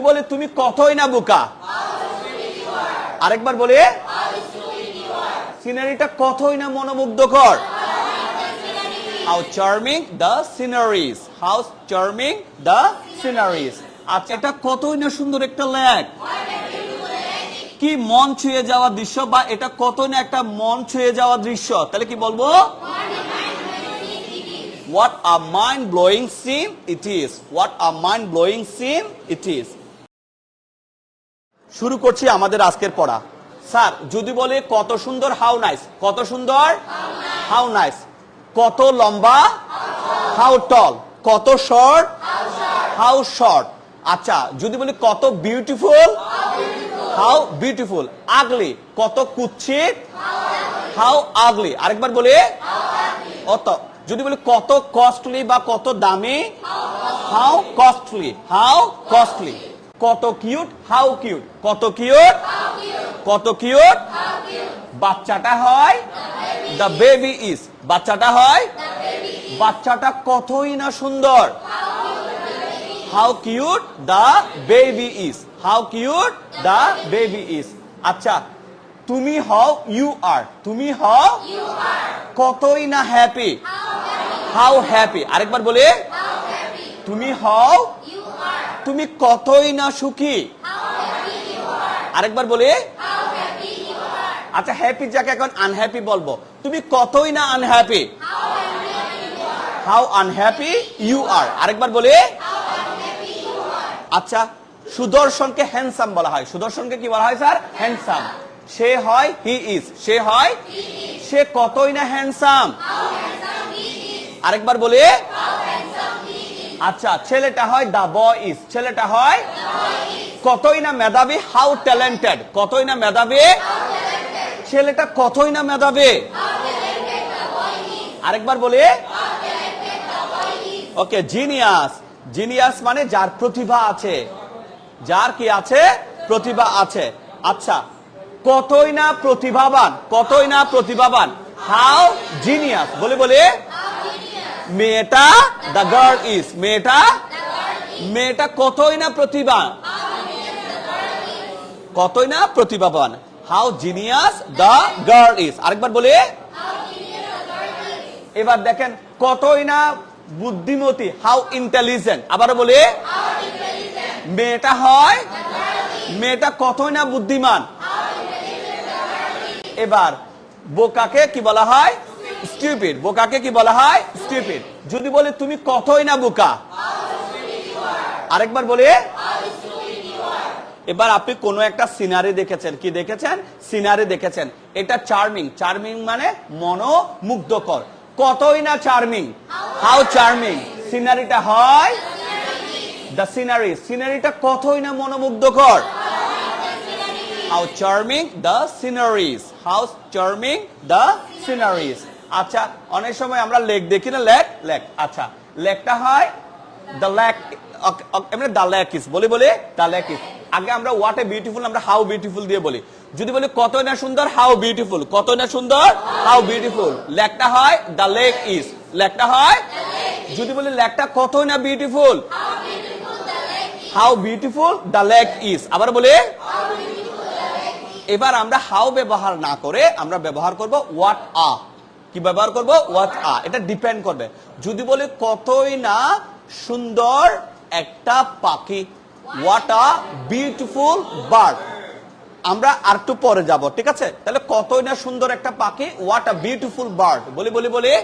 যদি বলে, তুমি কতই না বোকা? আরেকবার বলে, সিনারিটা কতই না মনোমুগ্ধকর? How charming the sceneries how charming the sceneries আচ্ছা এটা কতই না সুন্দর একটা লেক? কি মন ছুঁয়ে যাওয়া দৃশ্য বা এটা কতই না একটা মন ছুঁয়ে যাওয়া দৃশ্য? তাহলে কি বলব? What a mind blowing scene it is. What a mind blowing scene it is. শুরু করছি আমাদের আজকের পড়া। স্যার, যদি বলে কত সুন্দর হাউ নাইস কত সুন্দর? হাউ নাইস কত লম্বা? হাউ টল কত শর্ট হাউ শর্ট আচ্ছা যদি বলি কত বিউটিফুল হাউ বিউটিফুল আগলি কত কুচ্ছিত হাউ আগলি আরেকবার বলে। অত। যদি বলি কত কস্টলি বা কত দামি? হাউ কস্টলি হাউ কস্টলি কত কিউট? How cute? কত কিউট? কত কিউট? বাচ্চাটা হয়? দ্য বেবি ইজ বাচ্চাটা হয়? বাচ্চাটা কতই না সুন্দর? How cute the baby is how cute the baby is আচ্ছা তুমি হও ইউ আর তুমি হও, কতই না হ্যাপি হাউ হ্যাপি আরেকবার বলে। তুমি হও তুমি কতই না সুখী? আরেকবার বলে। আচ্ছা হ্যাপি যাকে এখন আনহ্যাপি বলব। তুমি কতই না unhappy how unhappy you are আরেকবার বলে। আচ্ছা সুদর্শনকে হ্যান্ডসাম বলা হয়। সুদর্শনকে কি বলা হয়, স্যার? হ্যান্ডসাম সে হয় হি ইজ সে হয়, সে কতই না হ্যান্ডসাম আরেকবার বলে। আচ্ছা ছেলেটা হয় দা বয় ইজ ছেলেটা হয় কতই না মেধাবী হাউ ট্যালেন্টেড কতই না মেধাবী? ছেলেটা কতই না মেধাবী? আরেকবার বলে। ওকে জিনিয়াস জিনিয়াস মানে যার প্রতিভা আছে। যার কি আছে? প্রতিভা আছে। আচ্ছা কতই না প্রতিভাবান কতই না প্রতিভাবান? হাউ জিনিয়াস বলে বলে। মেয়েটা দ্য গার্ল ইজ মেয়েটা? মেয়েটা কতই না প্রতিভা কতই না প্রতিভাবান? How genius the girl is আরেকবার বলে। এবার দেখেন কতই না বুদ্ধিমতী হাউ ইন্টেলিজেন্ট আবার বলে। মেয়েটা হয়, মেয়েটা কতই না বুদ্ধিমান। এবার বোকাকে কি বলা হয়? স্টুপিড বোকাকে কি বলা হয়? স্টুপিড যদি বলে, তুমি কতই না, বোকা? আরেকবার বলে, এবার আপনি কোন একটা সিনারি দেখেছেন। কি দেখেছেন? সিনারি দেখেছেন। এটা চার্মিং চার্মিং মানে মনোমুগ্ধকর। কতই না চার্মিং হাউ চার্মিং সিনারিটা হয় দ্য সিনারি সিনারিটা কতই না মনোমুগ্ধকর? How charming the sceneries how charming the sceneries আচ্ছা অনেক সময় আমরা লেক দেখি না, লেক লেক আচ্ছা লেকটা হয় দ্য লেক এমনি দ্য লেক ইস বলি বলি দ্য লেক ইস আগে আমরা হোয়াট এ বিউটিফুল আমরা হাউ বিউটিফুল দিয়ে বলি। যদি বলি কত না সুন্দর হাউ বিউটিফুল কত না সুন্দর হাউ বিউটিফুল লেকটা হয় দ্য লেক ইস লেকটা হয় যদি বলি লেকটা কত না beautiful how beautiful the lake is আবার বলে, এবার আমরা হাউ ব্যবহার না করে আমরা ব্যবহার করব হোয়াট আ কি ব্যবহার করব? হোয়াট আ এটা ডিপেন্ড করবে। যদি বলি কতই না সুন্দর একটা পাখি। ওয়াট আ বিউটিফুল বার্ড আমরা আর একটু পরে যাব, ঠিক আছে? তাহলে কতই না সুন্দর একটা পাখি ওয়াট আ বিউটিফুল বার্ড বলি বলি বলি।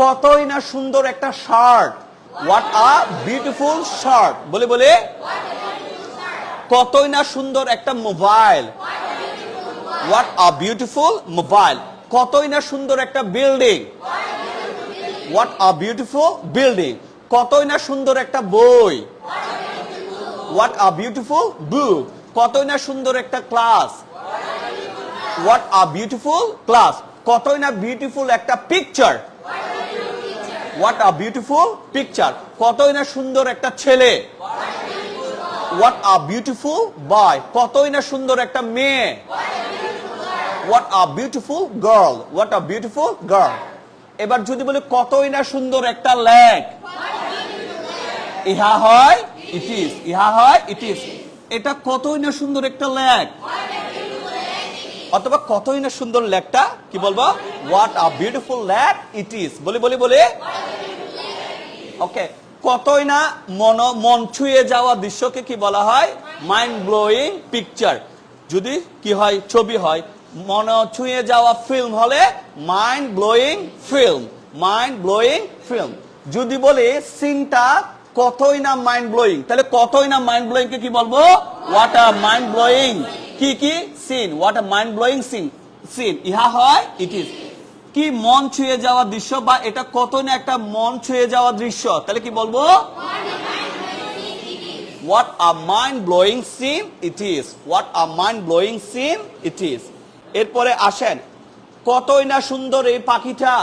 কতই না সুন্দর একটা shirt what a beautiful shirt বলে বলে। কতই না সুন্দর একটা mobile what a beautiful mobile কতই না সুন্দর একটা building what a beautiful building কতই না সুন্দর একটা বই? হোয়াট আ বিউটিফুল বুক কতই না সুন্দর একটা class what a beautiful class কতই না বিউটিফুল একটা picture what a beautiful picture কতই না সুন্দর একটা ছেলে? হোয়াট আ বিউটিফুল বয় কতই না সুন্দর একটা মেয়ে? What a beautiful girl what a beautiful girl এবার যদি বলি কতই না সুন্দর একটা লেক। ইহা হয় ইট ইজ ইহা হয় ইট ইজ এটা কতই না সুন্দর একটা লেখ অথবা কতই না সুন্দর লেখটা কি বলব? What a beautiful lake it is বলি বলি বলি। ওকে কতই না মন মন ছুঁয়ে যাওয়া দৃশ্যকে কি বলা হয়? মাইন্ড ব্লোয়িং পিকচার যদি কি হয়, ছবি হয় মন ছুঁয়ে যাওয়া ফিল্ম হলে mind blowing film mind blowing film যদি বলি সিনটা কতই না মাইন্ড ব্লোয়িং তাহলে কতই না মাইন্ড ব্লোয়িং কে কি বলব? হোয়াট আ মাইন্ড ব্লোয়িং কি কি? Scene what a mind blowing scene scene ইহা হয় ইট ইজ কি মন ছুঁয়ে যাওয়া দৃশ্য বা এটা কত না একটা মন ছুঁয়ে যাওয়া দৃশ্য, তাহলে কি বলব? What a mind blowing scene it is what a mind blowing scene it is এরপরে আসেন। কতই না সুন্দর এই পাখিটা।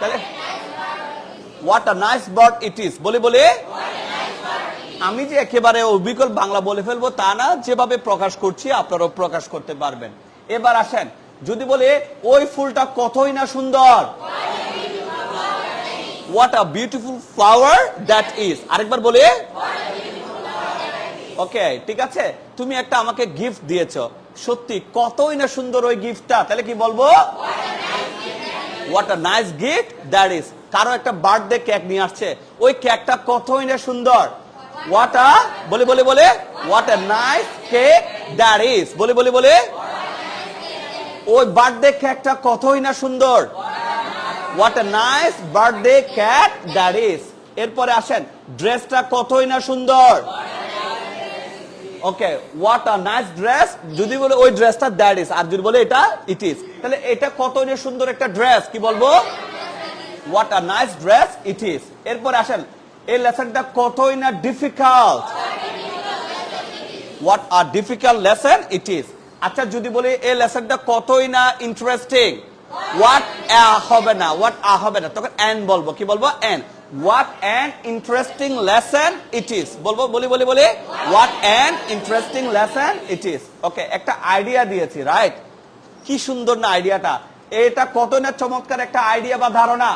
তাহলে what a nice bird it is বলে বলে। আমি যে একেবারে অবিকল বাংলা বলে ফেলব তা না, যেভাবে প্রকাশ করছি আপনারাও প্রকাশ করতে পারবেন। এবার আসেন, যদি বলে, ওই ফুলটা কতই না সুন্দর। What a beautiful flower that is আরেকবার বলে। ওকে ঠিক আছে? তুমি একটা আমাকে গিফট দিয়েছ। সত্যি, কতই না সুন্দর ওই গিফটটা তাহলে কি বলব? What a nice gift that is কারও একটা বার্থডে কেক নিয়ে আসছে। ওই কেকটা কতই না সুন্দর। হোয়াট আ বলে বলে বলে। What a nice cake that is বলে বলে বলে। ওই বার্থডে কেকটা কতই না সুন্দর। What a nice birthday that is এরপরে আসেন ড্রেসটা কতই না সুন্দর। Okay what a nice dress যদি বলে ওই ড্রেসটা দ্যাট ইজ আর যদি বলে এটা ইট ইজ তাহলে এটা কতই না সুন্দর একটা ড্রেস কি বলব? What a nice dress it is এরপরে আসেন, এই লেসনটা কতই না difficult what are difficult lesson it is আচ্ছা যদি বলি এই লেসনটা কতই না ইন্টারেস্টিং হোয়াট হবে না হোয়াট আ হবে না। তখন এন বলব, কি বলব? An what an interesting lesson it is বলব, বলি বলি বলি। What an interesting lesson it is okay একটা আইডিয়া দিয়েছি রাইট কি সুন্দর না আইডিয়াটা এটা কত না চমৎকার একটা আইডিয়া বা ধারণা।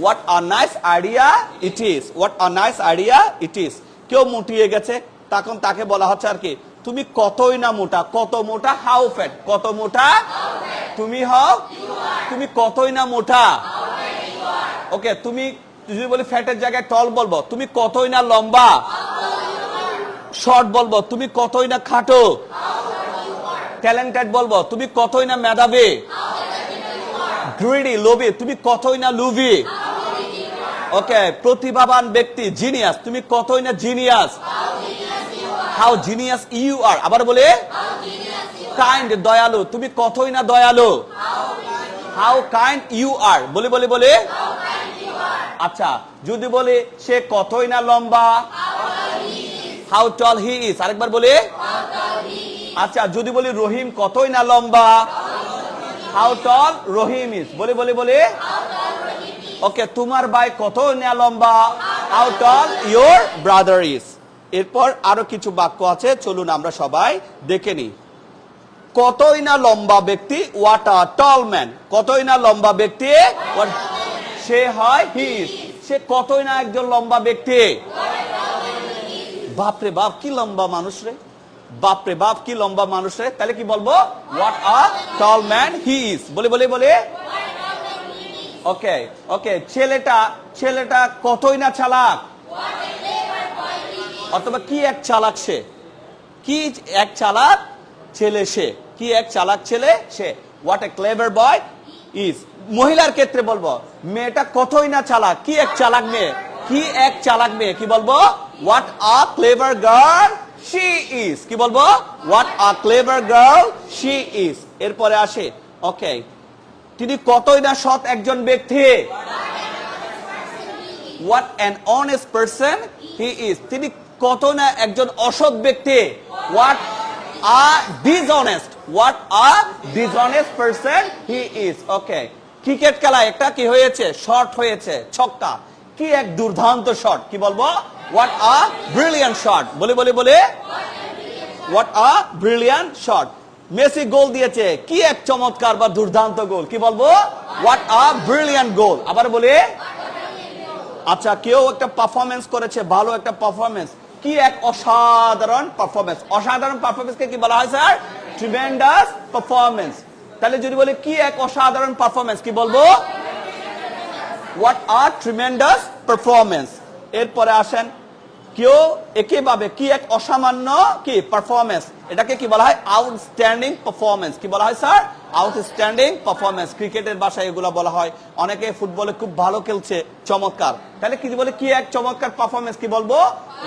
What a nice idea it is what a nice idea it is কেউ মুটিয়ে গেছে, তখন তাকে বলা হচ্ছে আর কি, তুমি কতই না মোটা, কত মোটা? হাউ ফ্যাট কত মোটা? তুমি হও, তুমি কতই না মোটা? ওকে, তুমি, যদি বলি ফ্যাটের জায়গায় টল বলব, তুমি কতই না লম্বা? শর্ট বলব, তুমি কতই না খাটো? ট্যালেন্টেড বলব, তুমি কতই না মেধাবী? গ্রিডি, লোভি, তুমি কতই না লুভি? ওকে, প্রতিভাবান ব্যক্তি, জিনিয়াস, তুমি কতই না genius? How genius you are, আবার বলে? কাইন্ড, দয়ালু, তুমি কতই না দয়ালু? হাউ কাইন্ড ইউ আর, বলে বলে বলে? আচ্ছা যদি বলে সে কতই না লম্বা? হাউ টল হি ইজ আরেকবার বলে। আচ্ছা যদি বলি রহিম কতই না লম্বা? হাউ টল রহিম ইজ বলে বলে বলে। ওকে তোমার ভাই কত না লম্বা? How tall your brother is এরপর আরও কিছু বাক্য আছে, চলুন আমরা সবাই দেখে নিই। কতই না লম্বা ব্যক্তি? হোয়াট আ টল ম্যান কতই না লম্বা ব্যক্তি? সে হয় হিস সে কতই না একজন লম্বা ব্যক্তি। বাপরে বাপ, কি লম্বা মানুষ রে। বাপরে বাপ, কি লম্বা মানুষ রে। তাহলে কি বলব? What a tall man he is বলে বলে বলে। ওকে ওকে ছেলেটা ছেলেটা কতই না চালাক। অথবা কি এক চালাক সে? কি এক চালাক ছেলে সে? কি এক চালাক ছেলে সে? What a clever boy is মহিলার ক্ষেত্রে বলব, মেয়েটা কতই না চালাক, কি এক চালাক মেয়ে, কি এক চালাক মেয়ে, কি বলব? What a clever girl she is কি বলব? What a clever girl she is এরপরে আসে ওকে তিনি কতই না সৎ একজন ব্যক্তি? What an honest person he is তিনি কত না একজন অসৎ ব্যক্তি? What a dishonest what a dishonest person he is okay cricket খেলা একটা কি হয়েছে? শর্ট হয়েছে, ছক্কা। কি এক দুর্দান্ত শট কি বলব? হোয়াট আ ব্রিলিয়ান্ট শট বলে বলে বলে। What a brilliant shot Messi goal দিয়েছে। কি এক চমৎকার বা দুর্দান্ত গোল, কি বলব? হোয়াট আ ব্রিলিয়ান্ট গোল আবার বলে আচ্ছা কেউ একটা পারফরমেন্স করেছে, ভালো একটা পারফরমেন্স কি এক অসাধারণ পারফরমেন্স অসাধারণ পারফরমেন্সকে কি বলা হয়, স্যার? ট্রিমেন্ডাস পারফরমেন্স তাহলে যদি বলে, কি এক অসাধারণ পারফরমেন্স কি বলব? হোয়াট আর ট্রিমেন্ডাস পারফরমেন্স এরপরে আসেন, কেউ একেভাবে, কি এক অসামান্য, কি পারফরমেন্স এটাকে কি বলা হয়? আউটস্ট্যান্ডিং পারফরমেন্স কি বলা হয়, স্যার? আউটস্ট্যান্ডিং পারফরমেন্স ক্রিকেটের ভাষায় এগুলো বলা হয়। অনেকে ফুটবলে খুব ভালো খেলছে, চমৎকার। তাহলে কি বলে, কি এক চমৎকার পারফরমেন্স কি বলব?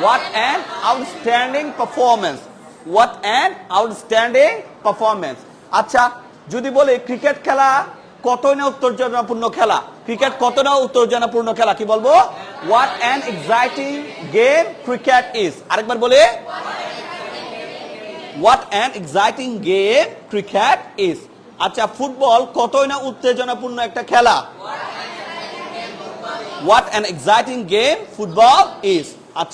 What an outstanding performance what an outstanding performance আচ্ছা যদি বলি ক্রিকেট খেলা কত না উত্তেজনাপূর্ণ খেলা? ক্রিকেট কত না উত্তেজনাপূর্ণ খেলা, কি বলব? What an exciting game cricket is আরেকবার বলে। What an exciting game cricket is আচ্ছা ফুটবল কতই না উত্তেজনাপূর্ণ একটা খেলা? What an exciting game football is আচ্ছা